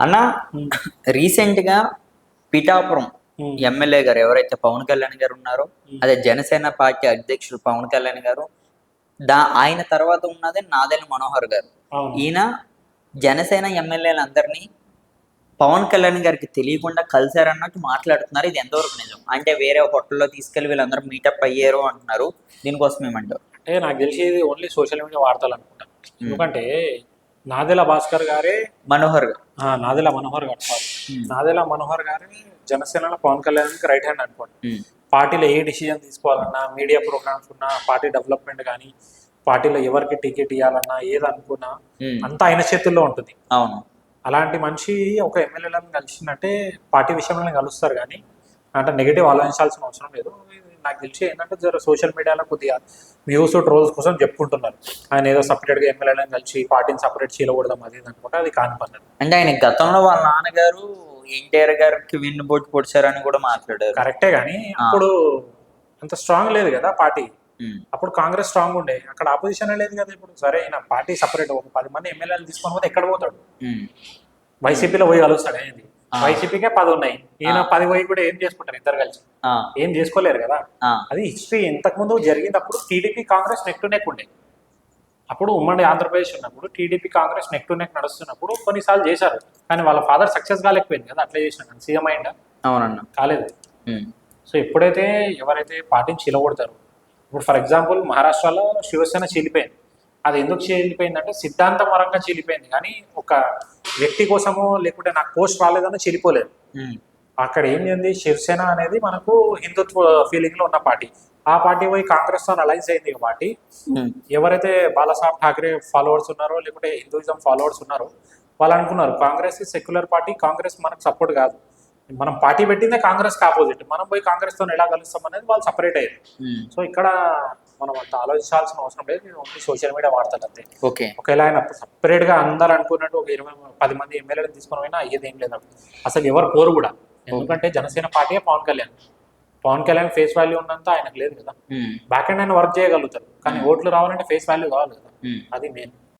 అన్న రీసెంట్గా పిఠాపురం. ఎమ్మెల్యే గారు ఎవరైతే పవన్ కళ్యాణ్ గారు ఉన్నారో అదే జనసేన పార్టీ అధ్యక్షుడు పవన్ కళ్యాణ్ గారు దా ఆయన తర్వాత ఉన్నది నాదెల్లి మనోహర్ గారు. ఈయన జనసేన ఎమ్మెల్యేలందరినీ పవన్ కళ్యాణ్ గారికి తెలియకుండా కలిశారన్నట్టు మాట్లాడుతున్నారు. ఇది ఎంతవరకు నిజం? అంటే వేరే హోటల్లో తీసుకెళ్ళి వీళ్ళందరూ మీటప్ అయ్యారు అంటున్నారు. దీనికోసం ఏమంటారు అంటే నాకు తెలిసి ఇది ఓన్లీ సోషల్ మీడియా వార్తలు అనుకుంటా. ఎందుకంటే నాదెల భాస్కర్ గారే మనోహర్ గారు. నాదెల మనోహర్ గారు సారీ. నాదెల మనోహర్ గారే జనసేనలో పవన్ కళ్యాణ్కి రైట్ హ్యాండ్ అనుకోండి. ఉమ్, పార్టీలో ఏ డిసిజన్ తీసుకోవాలన్నా మీడియా ప్రోగ్రామ్స్ ఉన్నా పార్టీ డెవలప్మెంట్ కానీ పార్టీలో ఎవరికి టికెట్ ఇవ్వాలన్నా ఏది అనుకున్నా ఉమ్, అంతా ఆయన చేతుల్లో ఉంటుంది. అవును. అలాంటి మనిషి ఒక ఎమ్మెల్యేలను కలిసిందంటే పార్టీ విషయంలో కలుస్తారు కానీ అంటే నెగిటివ్ ఆలోచించాల్సిన అవసరం లేదు. నాకు తెలిసి ఏంటంటే జర సోషల్ మీడియాలో కొద్దిగా వ్యూస్ ట్రోల్స్ కోసం చెప్పుకుంటున్నారు. ఆయన ఏదో సపరేట్గా ఎమ్మెల్యేలను కలిసి పార్టీని సపరేట్ చేయకూడదాం అది అనుకుంటే అది కాని అంటే ఆయన గతంలో వాళ్ళ నాన్నగారు ఎన్టీఆర్ గారికి వెన్నుపోటు పొడిచారని కూడా మాట్లాడారు. కరెక్టే కానీ అప్పుడు అంత స్ట్రాంగ్ లేదు కదా పార్టీ. అప్పుడు కాంగ్రెస్ స్ట్రాంగ్ ఉండే. అక్కడ ఆపోజిషన్ లేదు కదా ఇప్పుడు. సరే ఈయన పార్టీ సపరేట్ ఒక పది మంది ఎమ్మెల్యేలు తీసుకొని పోతే ఎక్కడ పోతాడు? వైసీపీలో పోయి కలుస్తాడు ఏంది. వైసీపీకే పది ఉన్నాయి ఈయన పది పోయి కూడా ఏం చేసుకుంటారు ఇద్దరు కలిసి? ఏం చేసుకోలేరు కదా? అది హిస్టరీ ఇంతకుముందు జరిగినప్పుడు TDP Congress neck to neck ఉండే. అప్పుడు ఉమ్మడి ఆంధ్రప్రదేశ్ ఉన్నప్పుడు TDP Congress neck to neck నడుస్తున్నప్పుడు కొన్నిసార్లు చేశారు. కానీ వాళ్ళ ఫాదర్ సక్సెస్ కాలేకపోయింది కదా అట్లా చేసిన సీఎం అయిందా అవునన్న. కాలేదు. సో ఎప్పుడైతే ఎవరైతే పార్టీని చీలగొడతారో ఇప్పుడు ఫర్ ఎగ్జాంపుల్ మహారాష్ట్రలో శివసేన చీలిపోయింది. అది ఎందుకు చీలిపోయిందంటే సిద్ధాంతం పరంగా చీలిపోయింది. కానీ ఒక వ్యక్తి కోసమో లేకుంటే నాకు పోస్ట్ రాలేదని చీలిపోలేదు ఉమ్, అక్కడ ఏం చేయండి శివసేన అనేది మనకు హిందుత్వ ఫీలింగ్లో ఉన్న పార్టీ. ఆ పార్టీ పోయి కాంగ్రెస్తో అలైన్స్ అయింది పార్టీ ఎవరైతే బాలాసాహెబ్ ఠాకరే ఫాలోవర్స్ ఉన్నారో లేకుంటే హిందూయిజం ఫాలోవర్స్ ఉన్నారో వాళ్ళు అనుకున్నారు కాంగ్రెస్ సెక్యులర్ పార్టీ కాంగ్రెస్ మనకు సపోర్ట్ కాదు. మనం పార్టీ పెట్టిందే కాంగ్రెస్ ఆపోజిట్. మనం పోయి కాంగ్రెస్తో ఎలా కలుస్తాం అనేది వాళ్ళు సపరేట్ అయ్యారు. సో ఇక్కడ మనం అంత ఆలోచించాల్సిన అవసరం లేదు. ఇది ఓన్లీ సోషల్ మీడియా వార్తలు అంతే. ఓకే. ఒకవేళ ఆయన సపరేట్గా అందరు అనుకున్నట్టు ఒక ఇరవై పది మంది ఎమ్మెల్యేలు తీసుకుని పోయినా అయ్యేది ఏం లేదు అసలు ఎవరు కోరు కూడా. ఎందుకంటే జనసేన పార్టీయే పవన్ కళ్యాణ్. పవన్ కళ్యాణ్ ఫేస్ వాల్యూ ఉన్నంత ఆయనకు లేదు కదా. బ్యాక్ అండ్ ఆయన వర్క్ చేయగలుగుతారు. కానీ ఓట్లు రావాలంటే ఫేస్ వాల్యూ కావాలి కదా. అది మెయిన్